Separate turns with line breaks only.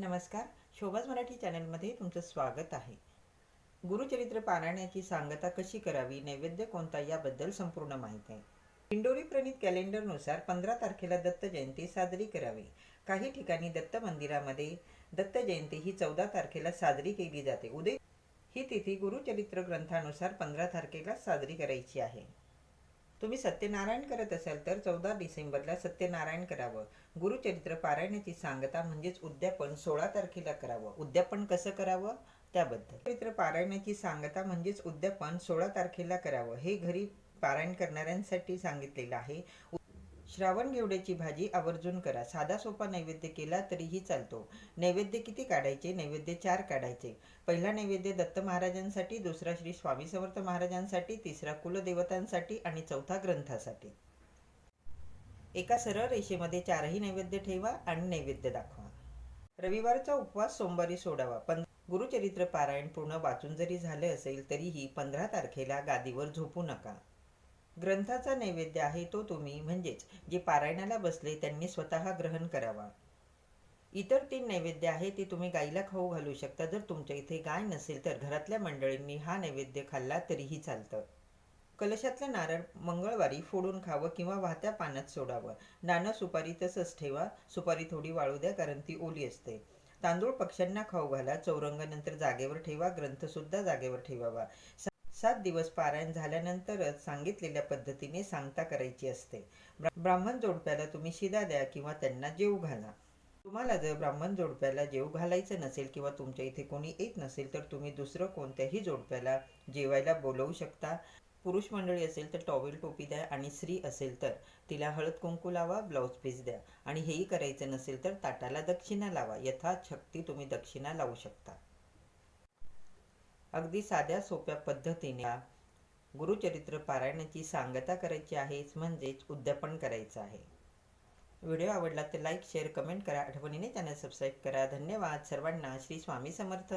नमस्कार. शोभाज मराठी चॅनलमध्ये तुमचं स्वागत आहे. गुरुचरित्र पारायणाची सांगता कशी करावी नैवेद्य कोणता याबद्दल संपूर्ण माहिती आहे. इंडोरी प्रणित कॅलेंडरनुसार पंधरा तारखेला दत्त जयंती साजरी करावी. काही ठिकाणी दत्त मंदिरामध्ये दत्त जयंती ही चौदा तारखेला साजरी केली जाते. उदय ही तिथी गुरुचरित्र ग्रंथानुसार पंधरा तारखेला साजरी करायची आहे. तुम्ही सत्यनारायण करत असाल तर चौदा डिसेंबरला सत्यनारायण करावं. गुरुचरित्र पारायणाची सांगता म्हणजेच उद्यापन सोळा तारखेला करावं. उद्यापन कसं करावं? त्याबद्दल. चरित्र पारायणाची सांगता म्हणजेच उद्यापन सोळा तारखेला करावं. हे घरी पारायण करणाऱ्यांसाठी सांगितलेलं आहे. श्रावण घेवड्याची भाजी आवर्जून करा. साधा सोपा नैवेद्य केला तरीही चालतो. नैवेद्य किती काढायचे? नैवेद्य चार काढायचे. पहिला नैवेद्य दत्त महाराजांसाठी दुसरा श्री स्वामी समर्थ महाराजांसाठी तिसरा कुलदेवतांसाठी आणि चौथा ग्रंथासाठी. एका सरळ रेषेमध्ये चारही नैवेद्य ठेवा आणि नैवेद्य दाखवा. रविवारचा उपवास सोमवारी सोडावा. पण गुरुचरित्र पारायण पूर्ण वाचून जरी झाले असेल तरीही पंधरा तारखेला गादीवर झोपू नका. ग्रंथाचा नैवेद्य आहे तो तुम्ही म्हणजेच जे पारायणाला बसले त्यांनी स्वतः ग्रहण करावा. इतर तीन नैवेद्य आहे ते तुम्ही गाईला खाऊ घालू शकता. जर तुमच्या इथे गाय नसेल तर घरातल्या मंडळींनी हा नैवेद्य खाल्ला तरीही चालतं. कलशातलं नारळ मंगळवारी फोडून खावं किंवा वाहत्या पाण्यात सोडावं. नाणं सुपारी तसंच ठेवा. सुपारी थोडी वाळू द्या कारण ती ओली असते. तांदूळ पक्ष्यांना खाऊ घाला. चौरंगानंतर जागेवर ठेवा. ग्रंथसुद्धा जागेवर ठेवावा. सात दिवस पारायण झाल्यानंतरच सांगितलेल्या पद्धतीने सांगता करायची असते. ब्राह्मण जोडप्याला तुम्ही शिदा द्या किंवा त्यांना जेव घाला. तुम्हाला जर ब्राह्मण जोडप्याला जेव घालायचं नसेल किंवा तुमच्या इथे कोणी येत नसेल तर तुम्ही दुसरं कोणत्याही जोडप्याला जेवायला बोलवू शकता. पुरुष मंडळी असेल तर टॉवेल टोपी द्या आणि स्त्री असेल तर तिला हळद कुंकू लावा ब्लाऊज पीस द्या. आणि हेही करायचं नसेल तर ताटाला दक्षिणा लावा. यथाशक्ती तुम्ही दक्षिणा लावू शकता. अगदी साध्या सोप्या पद्धतीने गुरुचरित्र पारायणाची सांगता करायची आहेच म्हणजेच उद्यापन करायचं आहे. व्हिडिओ आवडला तर लाईक शेअर कमेंट करा. आठवणीने त्यांना सबस्क्राईब करा. धन्यवाद. सर्वांना श्री स्वामी समर्थ.